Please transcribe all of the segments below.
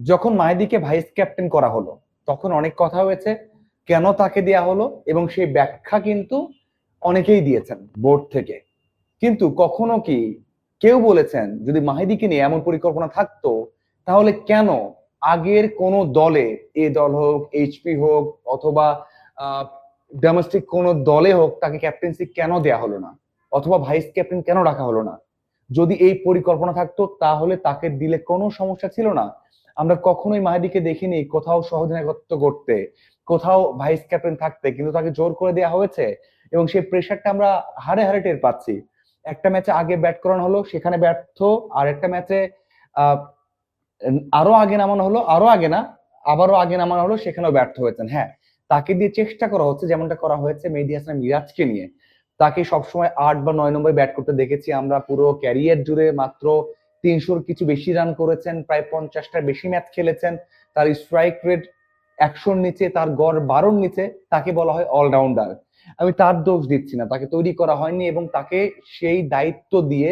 যখন মাহিদিকে vice captain করা হলো, তখন অনেক কথা হয়েছে, কেন তাকে দেয়া হলো এবং সেই ব্যাখ্যা কিন্তু অনেকেই দিয়েছেন বোর্ড থেকে। কিন্তু কখনো কি কেউ বলেছেন, যদি মাহিদিকে নিয়ে এমন পরিকল্পনা থাকতো, তাহলে কেন আগের কোন দলে, এ দল হোক এইচপি হোক, অথবা ডোমেস্টিক কোন দলে হোক, তাকে ক্যাপ্টেন্সি কেন দেয়া হলো না? অথবা ভাইস ক্যাপ্টেন কেন রাখা হলো না? যদি এই পরিকল্পনা থাকতো, তাহলে তাকে দিলে কোনো সমস্যা ছিল না। আমরা কখনোই মাহিদিকে দেখিনি কোথাও সহদিনায়কত্ব করতে কোথাও ভাইস ক্যাপ্টেন থাকতে, কিন্তু তাকে জোর করে দেওয়া হয়েছে এবং সেই প্রেশারটা আমরা হারে হারে টের পাচ্ছি। একটা ম্যাচে আগে ব্যাট করানো হলো, সেখানে ব্যর্থ আর একটা ম্যাচে আরও আগে নামানো হলো, আরও আগে না, আবারও আগে নামানো হলো, সেখানেও ব্যর্থ হয়েছেন। হ্যাঁ তাকে দিয়ে চেষ্টা করা হচ্ছে, যেমনটা করা হয়েছে মেহেদি হাসান মিরাজকে নিয়ে। তাকে সবসময় আট বা নয় নম্বরে ব্যাট করতে দেখেছি আমরা পুরো ক্যারিয়ার জুড়ে মাত্র তিনশোর কিছু বেশি রান করেছেন, প্রায় পঞ্চাশটার বেশি ম্যাচ খেলেছেন। তার স্ট্রাইক রেট একশোর নিচে, তার গড় বারোর নিচে, তাকে বলা হয় অলরাউন্ডার আমি তার দোষ দিচ্ছি না, তাকে তৈরি করা হয়নি এবং তাকে সেই দায়িত্ব দিয়ে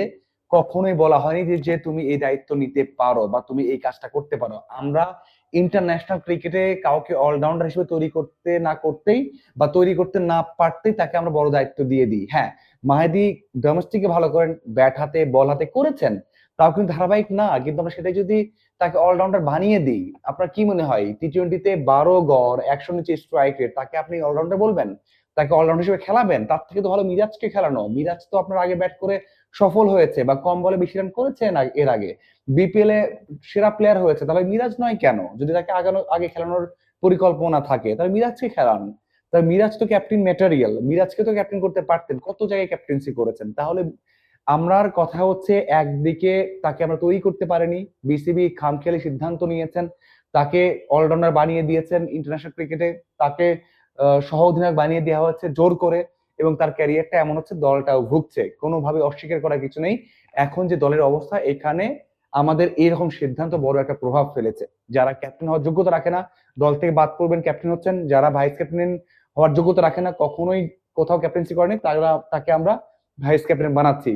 কখনোই বলা হয়নি যে যে তুমি এই দায়িত্ব নিতে পারো বা তুমি এই কাজটা করতে পারো। আমরা ইন্টারন্যাশনাল ক্রিকেটে কাউকে অলরাউন্ডার হিসেবে তৈরি করতে না করতেই বা তৈরি করতে না পারতেই তাকে আমরা বড় দায়িত্ব দিয়ে দিই। হ্যাঁ মাহেদি ডোমেস্টিকে ভালো করেন ব্যাট হাতে বল হাতে করেছেন তাও কিন্তু ধারাবাহিক না, কিন্তু আমরা সেটাই যদি তাকে অলরাউন্ডার বানিয়ে দিই, আপনার কি মনে হয়? টি টোয়েন্টিতে বারো গড়, একশো নিচে স্ট্রাইক রেট তাকে আপনি অলরাউন্ডার বলবেন? তাকে অলরাউন্ডার হিসেবে খেলাবেন? তার থেকে তো ভালো মিরাজকে খেলানো। মিরাজ তো আপনার আগে ব্যাট করে সফল হয়েছে বা কম বলে বেশি রান করেছে এর আগে। বিপিএল এ সেরা প্লেয়ার হয়েছে, তাহলে মিরাজ নয় কেন? যদি তাকে আগানো, আগে খেলানোর পরিকল্পনা থাকে, তাহলে মিরাজকে খেলান। তাহলে মিরাজ তো ক্যাপ্টেন ম্যাটেরিয়াল মিরাজকে তো ক্যাপ্টেন করতে পারতেন, কত জায়গায় ক্যাপ্টেন্সি করেছেন? তাহলে আমরার কথা হচ্ছে একদিকে তাকে আমরা তৈরি করতে পারিনি, বিসিবি খামখেয়ালি সিদ্ধান্ত নিয়েছেন, তাকে অলরাউন্ডার বানিয়ে দিয়েছেন ইন্টারন্যাশনাল ক্রিকেটে, তাকে সহ অধিনায়ক বানিয়ে দেওয়া হচ্ছে জোর করে এবং তার ক্যারিয়ারটা এমন হচ্ছে দলটাও ভুগছে, কোনোভাবে অস্বীকার করার কিছু নেই। এখন যে দলের অবস্থা, এখানে আমাদের এইরকম সিদ্ধান্ত বড় একটা প্রভাব ফেলেছে। যারা ক্যাপ্টেন হওয়ার যোগ্যতা রাখে না, দল থেকে বাদ করবেন ক্যাপ্টেন হচ্ছেন, যারা ভাইস ক্যাপ্টেন হওয়ার যোগ্যতা রাখে না, কখনোই কোথাও ক্যাপ্টেন্সি করেনি, তারা, তাকে আমরা ভাইস ক্যাপ্টেন বানাচ্ছি।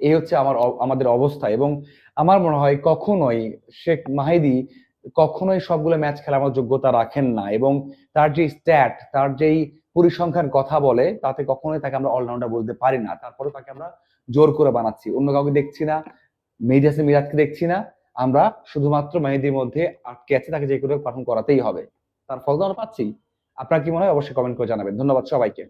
এই হচ্ছে আমার আমাদের অবস্থা। এবং আমার মনে হয় কখনোই শেখ মাহিদি কখনোই সবগুলো ম্যাচ খেলার যোগ্যতা রাখেন না। এবং তার যে স্ট্যাট, তার যেই পরিসংখ্যান কথা বলে, তাতে কখনোই তাকে আমরা অলরাউন্ডার বলতে পারি না। তারপরে তাকে আমরা জোর করে বানাচ্ছি। অন্য কাউকে দেখছি না হাসান মিরাজকে দেখছি না। আমরা শুধুমাত্র মেহেদির মধ্যে আটকে আছে, তাকে যে করে পারফর্ম করাতেই হবে। তার ফল তো আমরা পাচ্ছি। আপনার কি মনে হয়? অবশ্যই কমেন্ট করে জানাবেন। ধন্যবাদ সবাইকে।